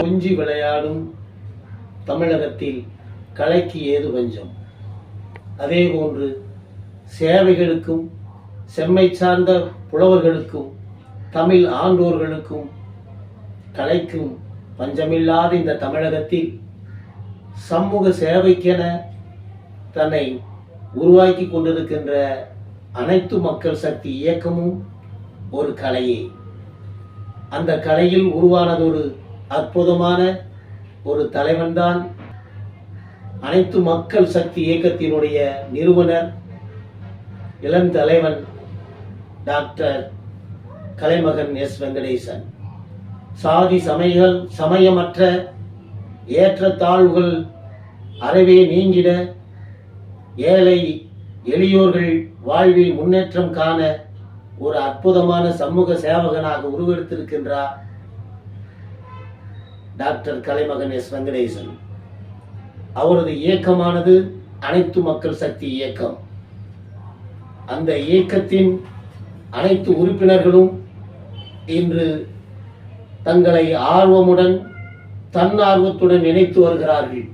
கொஞ்சி விளையாடும் தமிழகத்தில் கலைக்கு ஏது பஞ்சம் அதே போன்று சேவைகளுக்கும் செம்மை சார்ந்த புலவர்களுக்கும் தமிழ் ஆண்டோர்களுக்கும் கலைக்கும் பஞ்சமில்லாத இந்த தமிழகத்தில் சமூக சேவைக்கென தன்னை உருவாக்கி கொண்டிருக்கின்ற அனைத்து மக்கள் சக்தி இயக்கமும் ஒரு கலையே. அந்த கலையில் உருவானது ஒரு அற்புதமான ஒரு தலைவன்தான் அனைத்து மக்கள் சக்தி இயக்கத்தினுடைய நிறுவனர் இளம் தலைவன் டாக்டர் கலைமகன் எஸ் வெங்கடேசன். சாதி சமயங்கள் சமயமற்ற ஏற்றத்தாழ்வுகள் அறவே நீங்கிட ஏழை எளியோர்கள் வாழ்வில் முன்னேற்றம் காண ஒரு அற்புதமான சமூக சேவகனாக உருவெடுத்திருக்கின்றார் டாக்டர் கலைமகன் எஸ் வெங்கடேசன். அவரது இயக்கமானது அனைத்து மக்கள் சக்தி இயக்கம். அந்த இயக்கத்தின் அனைத்து உறுப்பினர்களும் இன்று தங்களை ஆர்வமுடன் தன்னார்வத்துடன் இணைத்து வருகிறார்கள்.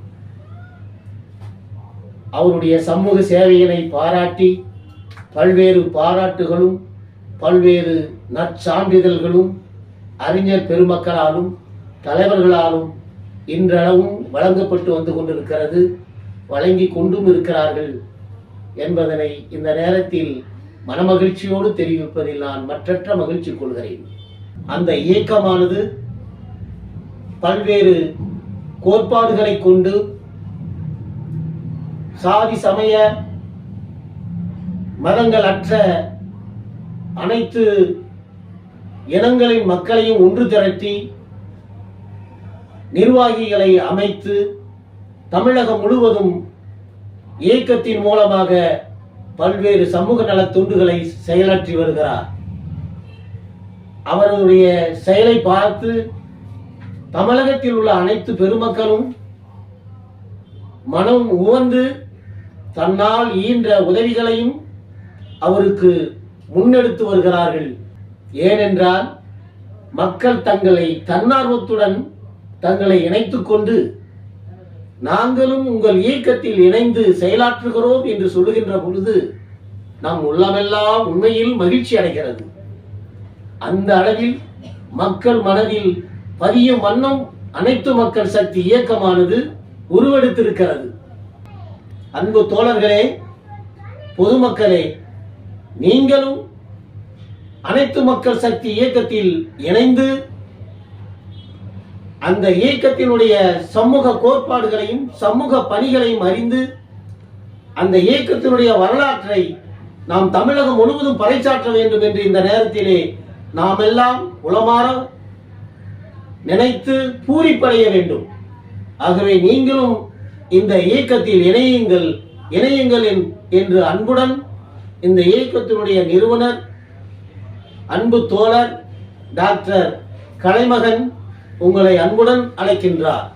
அவருடைய சமூக சேவையினை பாராட்டி பல்வேறு பாராட்டுகளும் பல்வேறு நற்சான்றிதழ்களும் அறிஞர் பெருமக்களாலும் தலைவர்களாலும் இன்றளவும் வழங்கப்பட்டு வந்து கொண்டிருக்கிறது வழங்கி கொண்டும் இருக்கிறார்கள் என்பதனை இந்த நேரத்தில் மனமகிழ்ச்சியோடு தெரிவிப்பதில் நான் மற்றற்ற மகிழ்ச்சி கொள்கிறேன். அந்த இயக்கமானது பல்வேறு கோட்பாடுகளை கொண்டு சாதி சமய மதங்கள் அற்ற அனைத்து இனங்களின் மக்களையும் ஒன்று திரட்டி நிர்வாகிகளை அமைத்து தமிழகம் முழுவதும் இயக்கத்தின் மூலமாக பல்வேறு சமூக நலத் தொண்டுகளை செயலாற்றி வருகிறார். அவருடைய செயலை பார்த்து தமிழகத்தில் உள்ள அனைத்து பெருமக்களும் மனம் உவந்து தன்னால் ஈன்ற உதவிகளையும் அவருக்கு முன்னெடுத்து வருகிறார்கள். ஏனென்றால் மக்கள் தங்களை தன்னார்வத்துடன் தங்களை இணைத்துக் கொண்டு நாங்களும் உங்கள் இயக்கத்தில் இணைந்து செயலாற்றுகிறோம் என்று சொல்லுகின்ற பொழுது நம் உள்ளமெல்லாம் உண்மையில் மகிழ்ச்சி அடைகிறது. அந்த அளவில் மக்கள் மனதில் பதியும் வண்ணம் அனைத்து மக்கள் சக்தி இயக்கமானது உருவெடுத்திருக்கிறது. அன்பு தோழர்களே பொதுமக்களே நீங்களும் அனைத்து மக்கள் சக்தி இயக்கத்தில் இணைந்து அந்த இயக்கத்தினுடைய சமூக கோட்பாடுகளையும் சமூக பணிகளையும் அறிந்து அந்த இயக்கத்தினுடைய வரலாற்றை நாம் தமிழகம் முழுவதும் பறைச்சாற்ற வேண்டும் என்று இந்த நேரத்திலே நாம் எல்லாம் உளமாற நினைத்து பூரிப்படைய வேண்டும். ஆகவே நீங்களும் இந்த இயக்கத்தில் இணையுங்கள் இணையுங்கள் என்று அன்புடன் இந்த இயக்கத்தினுடைய நிறுவனர் அன்பு தோழர் டாக்டர் கலைமகன் உங்களை அன்புடன் அழைக்கின்றார்.